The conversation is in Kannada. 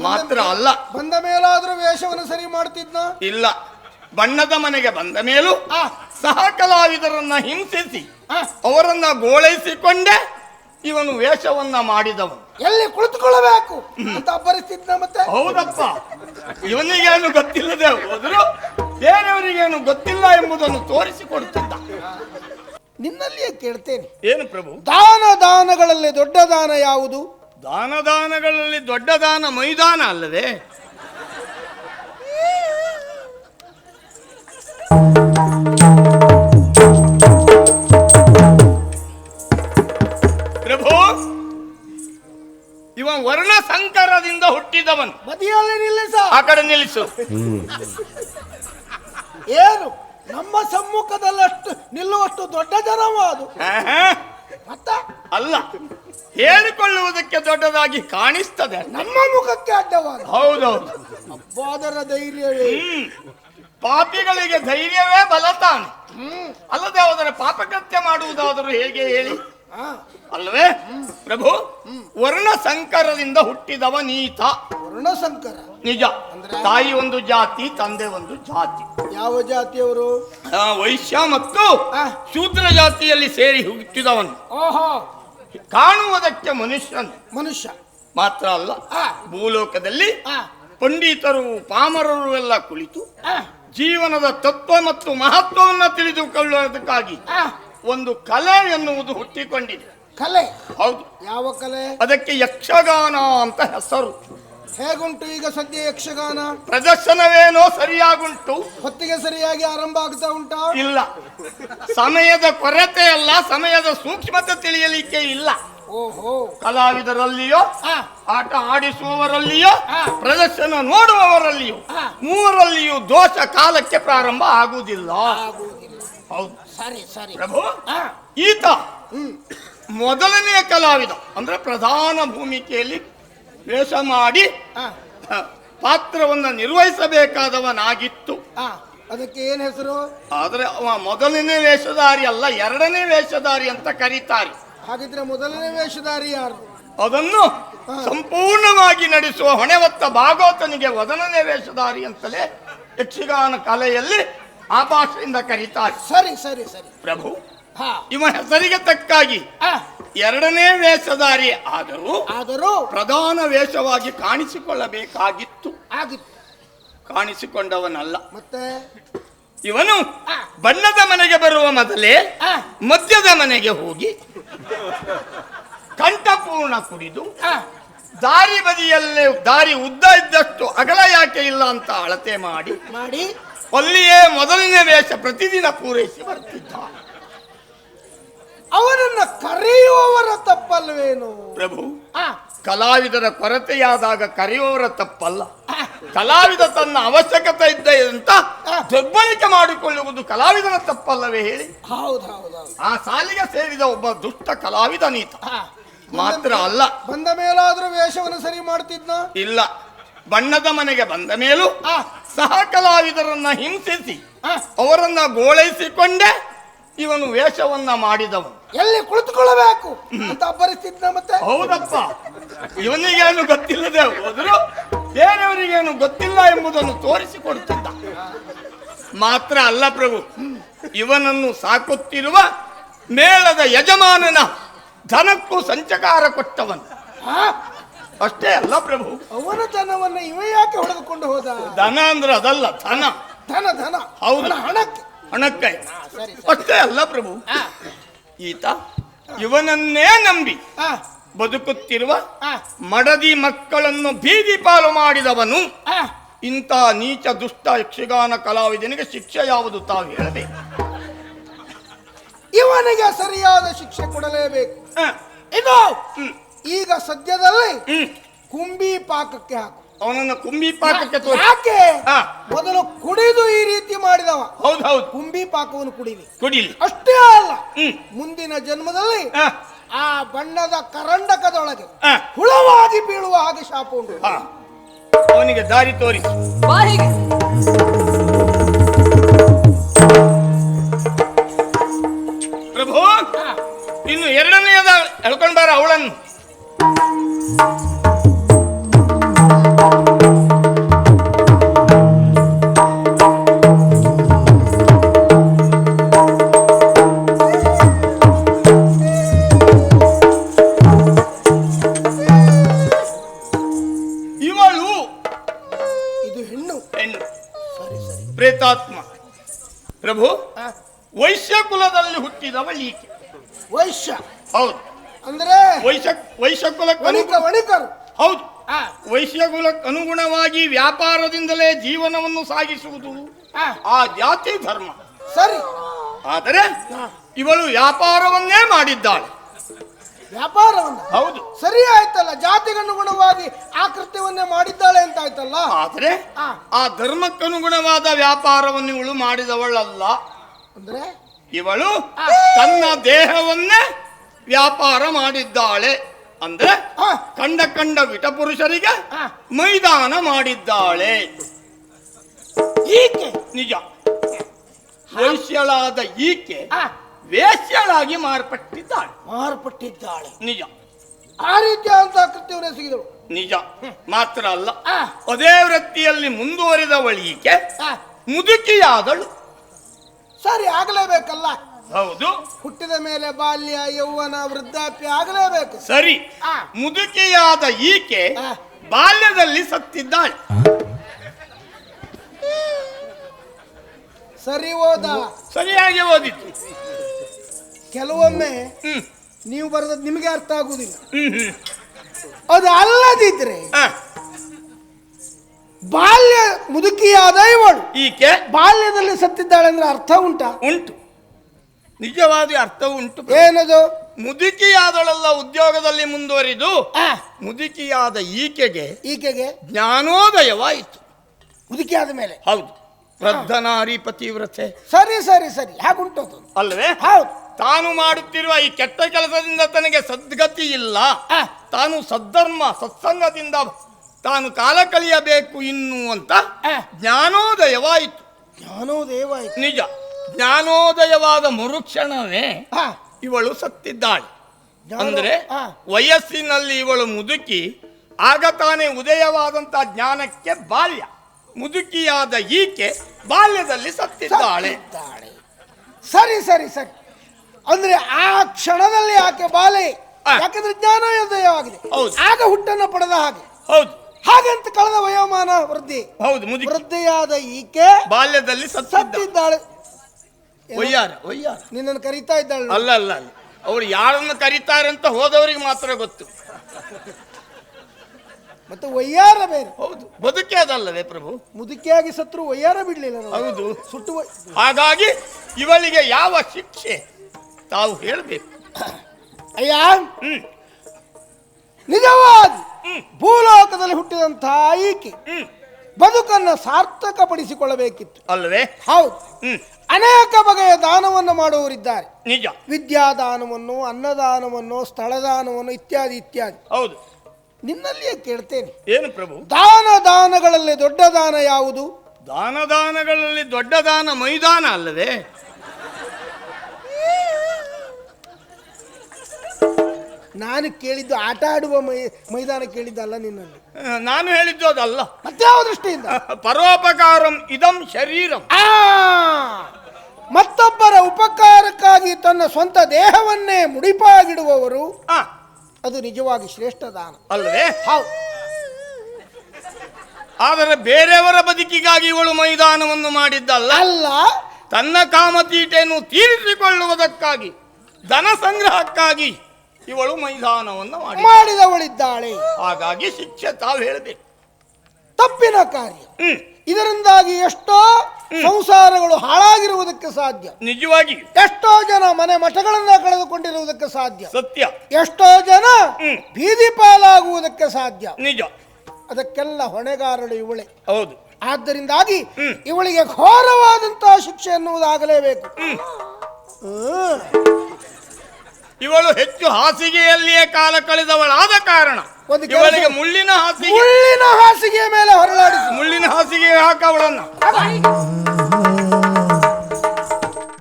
ಮಾತ್ರ ಅಲ್ಲ. ಬಂದ ಮೇಲಾದ್ರೂ ವೇಷವನ್ನು ಸರಿ ಮಾಡ್ತಿದ್ನ? ಇಲ್ಲ. ಬಣ್ಣದ ಮನೆಗೆ ಬಂದ ಮೇಲೂ ಆ, ಸಹ ಕಲಾವಿದರನ್ನ ಹಿಂಸಿಸಿ ಅವರನ್ನ ಗೋಳೈಸಿಕೊಂಡೆ ಇವನು ವೇಷವನ್ನ ಮಾಡಿದವನು. ಎಲ್ಲಿ ಕುಳಿತುಕೊಳ್ಳಬೇಕು? ಅಂತ ಅಬ್ಬರಿಸ್ತಿದ್ನ ಮತ್ತೆ? ಹೌದಪ್ಪ. ಇವನಿಗೇನು ಗೊತ್ತಿಲ್ಲದೆ ಹೋದ್ರು ಬೇರೆಯವರಿಗೇನು ಗೊತ್ತಿಲ್ಲ ಎಂಬುದನ್ನು ತೋರಿಸಿಕೊಡುತ್ತಿದ್ದ. ನಿನ್ನಲ್ಲಿಯೇ ಕೇಳ್ತೇನೆ. ಏನು ಪ್ರಭು? ದಾನ ದಾನಗಳಲ್ಲಿ ದೊಡ್ಡ ದಾನ ಯಾವುದು? ದಾನ ದಾನಗಳಲ್ಲಿ ದೊಡ್ಡ ದಾನ ಮೈದಾನ ಅಲ್ಲದೆ ಪ್ರಭು ಇವ ವರ್ಣ ಸಂಕರದಿಂದ ಹುಟ್ಟಿದವನು. ಬದಿಯಲ್ಲಿ ನಿಲ್ಲಿಸ ಆ ಕಡೆ ನಿಲ್ಲಿಸು. ಏನು? ನಮ್ಮ ಸಮ್ಮುಖದಲ್ಲಷ್ಟು ನಿಲ್ಲುವಷ್ಟು ದೊಡ್ಡ ಜನವ ಅದು. ಆಹಾ, ಮತ್ತ ಅಲ್ಲ ಹೇಳಿಕೊಳ್ಳುವುದಕ್ಕೆ ದೊಡ್ಡದಾಗಿ ಕಾಣಿಸ್ತದೆ. ನಮ್ಮ ಮುಖಕ್ಕೆ ಅಡ್ಡವಾದ. ಹೌದೌದು. ಬಾದರ ಧೈರ್ಯವೇ. ಪಾಪಿಗಳಿಗೆ ಧೈರ್ಯವೇ ಬಲತಾನ ಅಲ್ಲದೆ ಹೋದರೆ ಪಾಪಕೃತ್ಯ ಮಾಡುವುದಾದರೂ ಹೇಗೆ ಹೇಳಿ? ಅಲ್ವೇ? ಪ್ರಭು ವರ್ಣ ಸಂಕರದಿಂದ ಹುಟ್ಟಿದವ ನೀತ. ವರ್ಣಸಂಕರ. ನಿಜ. ತಾಯಿ ಒಂದು ಜಾತಿ ತಂದೆ ಒಂದು ಜಾತಿ. ಯಾವ ಜಾತಿಯವರು? ವೈಶ್ಯ ಮತ್ತು. ಶೂದ್ರ ಜಾತಿಯಲ್ಲಿ ಸೇರಿ ಹುಟ್ಟಿದವನು. ಓಹೋ. ಕಾಣುವುದಕ್ಕೆ ಮನುಷ್ಯನು. ಮನುಷ್ಯ. ಮಾತ್ರ ಅಲ್ಲ ಭೂಲೋಕದಲ್ಲಿ ಪಂಡಿತರು ಪಾಮರರು ಎಲ್ಲ ಕುಳಿತು ಜೀವನದ ತತ್ವ ಮತ್ತು ಮಹತ್ವವನ್ನು ತಿಳಿದುಕೊಳ್ಳುವುದಕ್ಕಾಗಿ ಒಂದು ಕಲೆ ಎನ್ನುವುದು ಹುಟ್ಟಿಕೊಂಡಿದೆ. ಕಲೆ. ಹೌದು. ಯಾವ ಕಲೆ? ಅದಕ್ಕೆ ಯಕ್ಷಗಾನ ಅಂತ ಹೆಸರು. ಹೇಗುಂಟು ಈಗ ಸದ್ಯ ಯಕ್ಷಗಾನ? ಪ್ರದರ್ಶನವೇನೋ ಸರಿಯಾಗುಂಟು. ಹೊತ್ತಿಗೆ ಸರಿಯಾಗಿ ಆರಂಭ ಆಗ್ತಾ ಉಂಟಾ? ಇಲ್ಲ. ಸಮಯದ ಕೊರತೆ ಅಲ್ಲ ಸಮಯದ ಸೂಕ್ಷ್ಮತೆ ತಿಳಿಯಲಿಕ್ಕೆ ಇಲ್ಲ. ಓಹೋ. ಕಲಾವಿದರಲ್ಲಿಯೋ ಆಟ ಆಡಿಸುವವರಲ್ಲಿಯೋ ಪ್ರದರ್ಶನ ನೋಡುವವರಲ್ಲಿಯೋ ಮೂರಲ್ಲಿಯೂ ಮೂವರಲ್ಲಿಯೂ ದೋಷ ಕಾಲಕ್ಕೆ ಪ್ರಾರಂಭ ಆಗುವುದಿಲ್ಲ. ಹೌದು. ಸರಿ ಸರಿ. ಪ್ರಭು ಈತ ಮೊದಲನೇ ಮೊದಲನೆಯ ಕಲಾವಿದ ಅಂದ್ರೆ ಪ್ರಧಾನ ಭೂಮಿಕೆಯಲ್ಲಿ ವೇಷ ಮಾಡಿ ಪಾತ್ರವನ್ನ ನಿರ್ವಹಿಸಬೇಕಾದವನಾಗಿತ್ತು. ಅದಕ್ಕೆ ಏನ್ ಹೆಸರು? ಆದ್ರೆ ಅವ ಮೊದಲನೇ ವೇಷಧಾರಿ ಅಲ್ಲ ಎರಡನೇ ವೇಷಧಾರಿ ಅಂತ ಕರೀತಾರೆ. ಹಾಗಿದ್ರೆ ಮೊದಲನೇ ವೇಷಧಾರಿ ಯಾರು? ಅದನ್ನು ಸಂಪೂರ್ಣವಾಗಿ ನಡೆಸುವ ಹೊಣೆ ಹೊತ್ತ ಭಾಗವತನಿಗೆ ಮೊದಲನೇ ವೇಷಧಾರಿ ಅಂತಲೇ ಯಕ್ಷಗಾನ ಕಲೆಯಲ್ಲಿ ಆ ಭಾಷೆಯಿಂದ ಕರೀತಾರೆ. ಸರಿ ಸರಿ ಸರಿ. ಪ್ರಭು ಹಾ. ಇವ ಹೆಸರಿಗೆ ತಕ್ಕಾಗಿ ಆ, ಎರಡನೇ ವೇಷಧಾರಿ ಆದರೂ ಆದರೂ ಪ್ರಧಾನ ವೇಷವಾಗಿ ಕಾಣಿಸಿಕೊಳ್ಳಬೇಕಾಗಿತ್ತು. ಆಗಿತ್ತು. ಕಾಣಿಸಿಕೊಂಡವನಲ್ಲ. ಮತ್ತೆ? ಇವನು ಬಣ್ಣದ ಮನೆಗೆ ಬರುವ ಮೊದಲೇ ಮದ್ಯದ ಮನೆಗೆ ಹೋಗಿ ಕಂಠಪೂರ್ಣ ಕುಡಿದು ದಾರಿ ಬದಿಯಲ್ಲೇ ದಾರಿ ಉದ್ದ ಇದ್ದಷ್ಟು ಅಗಲ ಯಾಕೆ ಇಲ್ಲ ಅಂತ ಅಳತೆ ಮಾಡಿ ಮಾಡಿ. ಅಲ್ಲಿಯೇ ಮೊದಲನೇ ವೇಷ ಪ್ರತಿದಿನ ಪೂರೈಸಿ ಬರ್ತಿದ್ದ. ಅವನನ್ನ ಕರೆಯುವವರ ತಪ್ಪಲ್ವೇನು? ಪ್ರಭು ಆ, ಕಲಾವಿದರ ಕೊರತೆಯಾದಾಗ ಕರೆಯುವವರ ತಪ್ಪಲ್ಲ. ಕಲಾವಿದ ತನ್ನ ಅವಶ್ಯಕತೆ ಇದ್ದ ಅಂತ ದುರ್ಬಳಕೆ ಮಾಡಿಕೊಳ್ಳುವುದು ಕಲಾವಿದನ ತಪ್ಪಲ್ಲವೇ ಹೇಳಿ? ಹೌದು ಹೌದು ಹೌದು. ಆ ಸಾಲಿಗೆ ಸೇರಿದ ಒಬ್ಬ ದುಷ್ಟ ಕಲಾವಿದ ನೀತ. ಮಾತ್ರ ಅಲ್ಲ. ಬಂದ ಮೇಲಾದ್ರೂ ವೇಷವನ್ನು ಸರಿ ಮಾಡ್ತಿದ್ನ? ಇಲ್ಲ. ಬಣ್ಣದ ಮನೆಗೆ ಬಂದ ಮೇಲೂ ಆ, ಸಹ ಕಲಾವಿದರನ್ನ ಹಿಂಸಿಸಿ ಅವರನ್ನ ಗೋಳೈಸಿಕೊಂಡೇ ಇವನು ವೇಷವನ್ನ ಮಾಡಿದವನು. ಎಲ್ಲಿ ಕುಳಿತುಕೊಳ್ಳಬೇಕು ಅಂತ ಪರಿಸ್ಥಿತಿ ಮತ್ತೆ? ಹೌದಪ್ಪ. ಇವನಿಗೇನು ಗೊತ್ತಿಲ್ಲದೆ ಹೋದ್ರು ಬೇರೆಯವರಿಗೇನು ಗೊತ್ತಿಲ್ಲ ಎಂಬುದನ್ನು ತೋರಿಸಿಕೊಡುತ್ತಿದ್ದ. ಮಾತ್ರ ಅಲ್ಲ ಪ್ರಭು ಇವನನ್ನು ಸಾಕುತ್ತಿರುವ ಮೇಳದ ಯಜಮಾನನ ಧನಕ್ಕೂ ಸಂಚಕಾರ ಕೊಟ್ಟವನು. ಅಷ್ಟೇ ಅಲ್ಲ ಪ್ರಭು. ಅವನ ಧನವನ್ನ ಇವ ಯಾಕೆ ಹೊಡೆದುಕೊಂಡು ಹೋದ? ಧನ ಅಂದ್ರೆ ಅದಲ್ಲ ಧನ. ಧನ ಧನ. ಹೌದು. ಹಣಕ್ಕೆ. ಹಣಕ್ಕೆ. ಅಷ್ಟೇ ಅಲ್ಲ ಪ್ರಭು. ಈತ ಇವನನ್ನೇ ನಂಬಿ ಬದುಕುತ್ತಿರುವ ಮಡದಿ ಮಕ್ಕಳನ್ನು ಬೀದಿ ಪಾಲು ಮಾಡಿದವನು ಇಂಥ ನೀಚ ದುಷ್ಟ ಯಕ್ಷಗಾನ ಕಲಾವಿದನಿಗೆ ಶಿಕ್ಷೆ ಯಾವುದು ತಾವು ಹೇಳಬೇಕು ಇವನಿಗೆ ಸರಿಯಾದ ಶಿಕ್ಷೆ ಕೊಡಲೇಬೇಕು. ಇದು ಈಗ ಸದ್ಯದಲ್ಲಿ. ಕುಂಬಿ ಪಾಕಕ್ಕೆ ಹಾಕು. ಅವನನ್ನು ಕುಂಬಿ ಪಾಕಕ್ಕೆ ಯಾಕೆ. ಮೊದಲು ಕುಡಿದು ಈ ರೀತಿ ಮಾಡಿದವ. ಹೌದು ಹೌದು. ಕುಂಬಿ ಪಾಕವನ್ನು ಕುಡಿಲಿ. ಕುಡಿಲಿ. ಅಷ್ಟೇ ಅಲ್ಲ ಹ್ಮ್. ಮುಂದಿನ ಜನ್ಮದಲ್ಲಿ ಆ ಬಣ್ಣದ ಕರಂಡಕದೊಳಗೆ ಹುಳವಾಗಿ ಬೀಳುವ ಹಾಗೆ ಶಾಪ ಉಂಟು. ಅವನಿಗೆ ದಾರಿ ತೋರಿ. ಬಾಯಿಗೆ. ಪ್ರಭು ಇನ್ನು ಎರಡನೆಯದ ಎಳ್ಕೊಂಡ್ ಬಾರ ಅವಳನ್ನು. ಹೆಣ್ಣು. ಹೆಣ್ಣು. ಸರಿ ಸರಿ. ಪ್ರೇತಾತ್ಮ. ಪ್ರಭು ವೈಶ್ಯ ಕುಲದಲ್ಲಿ ಹುಟ್ಟಿದವಳು ಈಕೆ. ವೈಶ್ಯ. ಹೌದು. ಅಂದ್ರೆ? ವೈಶ್ಯ ವೈಶ್ಯ ಕುಲಕ್ಕೆ ವಣಿಕ ವಣಿಕರು. ಹೌದು. ಆ, ವೈಶ್ಯ ಕುಲಕ್ಕೆ ಅನುಗುಣವಾಗಿ ವ್ಯಾಪಾರದಿಂದಲೇ ಜೀವನವನ್ನು ಸಾಗಿಸುವುದು ಆ, ಆ ಜಾತಿ ಧರ್ಮ. ಸರಿ. ಆದರೆ ಇವಳು ವ್ಯಾಪಾರವನ್ನೇ ಮಾಡಿದ್ದಾಳೆ. ವ್ಯಾಪಾರವನ್ನ ಹೌದು. ಸರಿ ಆಯ್ತಲ್ಲ ಜಾತಿಗನುಗುಣವಾಗಿ ಆ ಕೃತ್ಯವನ್ನೇ ಮಾಡಿದ್ದಾಳೆ ಅಂತ ಆಯ್ತಲ್ಲ? ಆದರೆ ಆ, ಧರ್ಮಕ್ಕನುಗುಣವಾದ ವ್ಯಾಪಾರವನ್ನು ಇವಳು ಮಾಡಿದವಳಲ್ಲ. ಅಂದ್ರೆ? ಇವಳು ತನ್ನ ದೇಹವನ್ನೇ ವ್ಯಾಪಾರ ಮಾಡಿದ್ದಾಳೆ. ಅಂದ್ರೆ ಕಂಡ ಕಂಡ ವಿಟಪುರುಷರಿಗೆ ಪುರುಷರಿಗೆ ಮೈದಾನ ಮಾಡಿದ್ದಾಳೆ. ಈಕೆ. ನಿಜ. ವೈಶ್ಯಳಾದ ಈಕೆ ವೇಶ್ಯಳಾಗಿ ಮಾರ್ಪಟ್ಟಿದ್ದಾಳೆ. ಮಾರ್ಪಟ್ಟಿದ್ದಾಳೆ. ನಿಜ. ಆ ರೀತಿಯಾದಂತಹ ಕೃತ್ಯವನ್ನು ಸಿಗಿದಳು ನಿಜ. ಮಾತ್ರ ಅಲ್ಲ ಆ, ಅದೇ ವೃತ್ತಿಯಲ್ಲಿ ಮುಂದುವರಿದವಳಿಗೆ ಆ, ಮುದುಕಿಯಾದಳು. ಸರಿ ಆಗಲೇಬೇಕಲ್ಲ? ಹೌದು. ಹುಟ್ಟಿದ ಮೇಲೆ ಬಾಲ್ಯ ಯೌವನ ವೃದ್ಧಾಪ್ಯ ಆಗಲೇಬೇಕು. ಸರಿ. ಆ, ಮುದುಕಿಯಾದ ಈಕೆ ಆ, ಬಾಲ್ಯದಲ್ಲಿ ಸತ್ತಿದ್ದಾಳೆ. ಸರಿ ಓದ ಸರಿಯಾಗಿ ಓದಿತ್ತು ಕೆಲವೊಮ್ಮೆ ನೀವು ಬರೆದದ್ದು ನಿಮಗೆ ಅರ್ಥ ಆಗುವುದಿಲ್ಲ. ಅದು ಅಲ್ಲದಿದ್ರೆ ಬಾಲ್ಯ ಮುದುಕಿಯಾದ ಇವಳು ಈಕೆ? ಬಾಲ್ಯದಲ್ಲಿ ಸತ್ತಿದ್ದಾಳೆ ಅಂದ್ರೆ ಅರ್ಥ ಉಂಟಾ? ಉಂಟು. ನಿಜವಾದ ಅರ್ಥ ಉಂಟು ಏನದು? ಮುದುಕಿಯಾದಳೆಲ್ಲ ಉದ್ಯೋಗದಲ್ಲಿ ಮುಂದುವರಿದು ಮುದುಕಿಯಾದ ಈಕೆಗೆ ಈಕೆಗೆ? ಜ್ಞಾನೋದಯವಾಯಿತು. ಮುದುಕಿಯಾದ ಮೇಲೆ. ಹೌದು. ವೃದ್ಧನಾರಿ ಪತಿವ್ರತೆ ಸರಿ ಸರಿ ಸರಿ. ಹಾಗುಂಟದು ಅಲ್ವೇ? ಹೌದು. ತಾನು ಮಾಡುತ್ತಿರುವ ಈ ಕೆಟ್ಟ ಕೆಲಸದಿಂದ ತನಗೆ ಸದ್ಗತಿ ಇಲ್ಲ. ತಾನು ಸದ್ಧರ್ಮ ಸತ್ಸಂಗದಿಂದ ತಾನು ಕಾಲ ಕಳೆಯಬೇಕು ಇನ್ನು ಅಂತ ಜ್ಞಾನೋದಯವಾಯಿತು. ಜ್ಞಾನೋದಯವಾಯಿತು. ನಿಜ. ಜ್ಞಾನೋದಯವಾದ ಮರುಕ್ಷಣವೇ ಇವಳು ಸತ್ತಿದ್ದಾಳೆ. ಅಂದ್ರೆ ವಯಸ್ಸಿನಲ್ಲಿ ಇವಳು ಮುದುಕಿ ಆಗ ತಾನೇ ಉದಯವಾದಂತ ಜ್ಞಾನಕ್ಕೆ ಬಾಲ್ಯ. ಮುದುಕಿಯಾದ ಈಕೆ ಬಾಲ್ಯದಲ್ಲಿ ಸತ್ತಿದ್ದಾಳೆ. ಸರಿ ಸರಿ ಸರಿ. ಅಂದ್ರೆ ಆ ಕ್ಷಣದಲ್ಲಿ ಆಕೆ ಬಾಲೆ. ಯಾಕಂದ್ರೆ ಜ್ಞಾನೋದಯವಾಗಿದೆ ಹೌದು. ಆಗ ಹುಟ್ಟನ್ನು ಪಡೆದ ಹಾಗೆ. ಹೌದು. ಹಾಗಂತ ಕಳೆದ ವಯೋಮಾನ ವೃದ್ಧಿ. ಹೌದು ವೃದ್ಧಿಯಾದ ಈಕೆ ಬಾಲ್ಯದಲ್ಲಿ ಸತ್ತಿದ್ದ. ಸತ್ತಿದ್ದಾಳೆ. ಒಯ್ಯಾರ ಒಯ್ಯಾರ ನಿನ್ನನ್ನು ಕರೀತಾ ಇದ್ದಾಳೆ ಅಲ್ಲ ಅಲ್ಲ ಅಲ್ಲ. ಅವ್ರು ಯಾರನ್ನು ಕರೀತಾರೆ ಅಂತ ಹೋದವರಿಗೆ ಮಾತ್ರ ಗೊತ್ತು. ಮತ್ತೆ ಒಯ್ಯಾರ ಬೇರೆ. ಹೌದು ಬದುಕಿ ಅದಲ್ಲವೇ ಪ್ರಭು? ಮುದುಕಿಯಾಗಿ ಸತ್ರು ಒಯ್ಯಾರ ಬಿಡ್ಲಿಲ್ಲ. ಹೌದು. ಸುಟ್ಟು ಹಾಗಾಗಿ ಇವಳಿಗೆ ಯಾವ ಶಿಕ್ಷೆ? ತಾವು ಹೇಳಬೇಕು. ಅಯ್ಯ! ನಿಜವಾದ ಭೂಲೋಕದಲ್ಲಿ ಹುಟ್ಟಿದಂತಹ ಈಕೆ ಬದುಕನ್ನು ಸಾರ್ಥಕಪಡಿಸಿಕೊಳ್ಳಬೇಕಿತ್ತು. ಅಲ್ವೇ ಹೌದು. ಅನೇಕ ಬಗೆಯ ದಾನವನ್ನು ಮಾಡುವವರಿದ್ದಾರೆ. ನಿಜ. ವಿದ್ಯಾದಾನವನ್ನು ಅನ್ನದಾನವನ್ನು ಸ್ಥಳದಾನವನ್ನು ಇತ್ಯಾದಿ ಇತ್ಯಾದಿ. ಹೌದು. ನಿನ್ನಲ್ಲಿಯೇ ಕೇಳ್ತೇನೆ. ಏನು ಪ್ರಭು? ದಾನ ದಾನಗಳಲ್ಲಿ ದೊಡ್ಡ ದಾನ ಯಾವುದು? ದಾನ ದಾನಗಳಲ್ಲಿ ದೊಡ್ಡ ದಾನ ಮೈದಾನ ಅಲ್ಲವೇ? ನಾನು ಕೇಳಿದ್ದು ಆಟ ಆಡುವ ಮೈ ಮೈದಾನ ಕೇಳಿದ್ದಲ್ಲ ನಿನ್ನಲ್ಲಿ. ನಾನು ಹೇಳಿದ್ದು ಅದಲ್ಲ. ಮತ್ಯಾವ ದೃಷ್ಟಿಯಿಂದ? ಪರೋಪಕಾರಂ ಇದಂ ಶರೀರಂ. ಆ! ಮತ್ತೊಬ್ಬರ ಉಪಕಾರಕ್ಕಾಗಿ ತನ್ನ ಸ್ವಂತ ದೇಹವನ್ನೇ ಮುಡಿಪಾಗಿಡುವವರು ಆ, ಅದು ನಿಜವಾಗಿ ಶ್ರೇಷ್ಠ ದಾನ. ಅಲ್ವೇ ಹೌದು. ಆದರೆ ಬೇರೆಯವರ ಬದುಕಿಗಾಗಿ ಇವಳು ಮೈದಾನವನ್ನು ಮಾಡಿದ್ದಲ್ಲ. ಅಲ್ಲ. ತನ್ನ ಕಾಮತೀಟೆಯನ್ನು ತೀರಿಸಿಕೊಳ್ಳುವುದಕ್ಕಾಗಿ ಧನ ಸಂಗ್ರಹಕ್ಕಾಗಿ ಇವಳು ಮೈದಾನವನ್ನು ಮಾಡಿ ಮಾಡಿದವಳಿದ್ದಾಳೆ. ಹಾಗಾಗಿ ಶಿಕ್ಷೆ ತಾವು ಹೇಳಬೇಕು. ತಪ್ಪಿನ ಕಾರ್ಯ. ಇದರಿಂದಾಗಿ ಎಷ್ಟೋ ಸಂಸಾರಗಳು ಹಾಳಾಗಿರುವುದಕ್ಕೆ ಸಾಧ್ಯ. ನಿಜವಾಗಿ. ಎಷ್ಟೋ ಜನ ಮನೆ ಮಠಗಳನ್ನ ಕಳೆದುಕೊಂಡಿರುವುದಕ್ಕೆ ಸಾಧ್ಯ. ಸತ್ಯ. ಎಷ್ಟೋ ಜನ. ಬೀದಿ ಪಾಲಾಗುವುದಕ್ಕೆ ಸಾಧ್ಯ. ನಿಜ. ಅದಕ್ಕೆಲ್ಲ ಹೊಣೆಗಾರಳು ಇವಳೆ. ಹೌದು. ಆದ್ದರಿಂದಾಗಿ ಇವಳಿಗೆ ಘೋರವಾದಂತಹ ಶಿಕ್ಷೆ ಎನ್ನುವುದಾಗಲೇಬೇಕು. ಇವಳು ಹೆಚ್ಚು ಹಾಸಿಗೆಯಲ್ಲಿಯೇ ಕಾಲ ಕಳೆದವಳಾದ ಕಾರಣ ಒಂದು ಕೆಲಸ- ಇವಳಿಗೆ ಮುಳ್ಳಿನ ಹಾಸಿಗೆ ಮುಳ್ಳಿನ ಹಾಸಿಗೆಯ ಮೇಲೆ ಹೊರಳಾಡಿಸಿ. ಮುಳ್ಳಿನ ಹಾಸಿಗೆ ಹಾಕ ಅವಳನ್ನ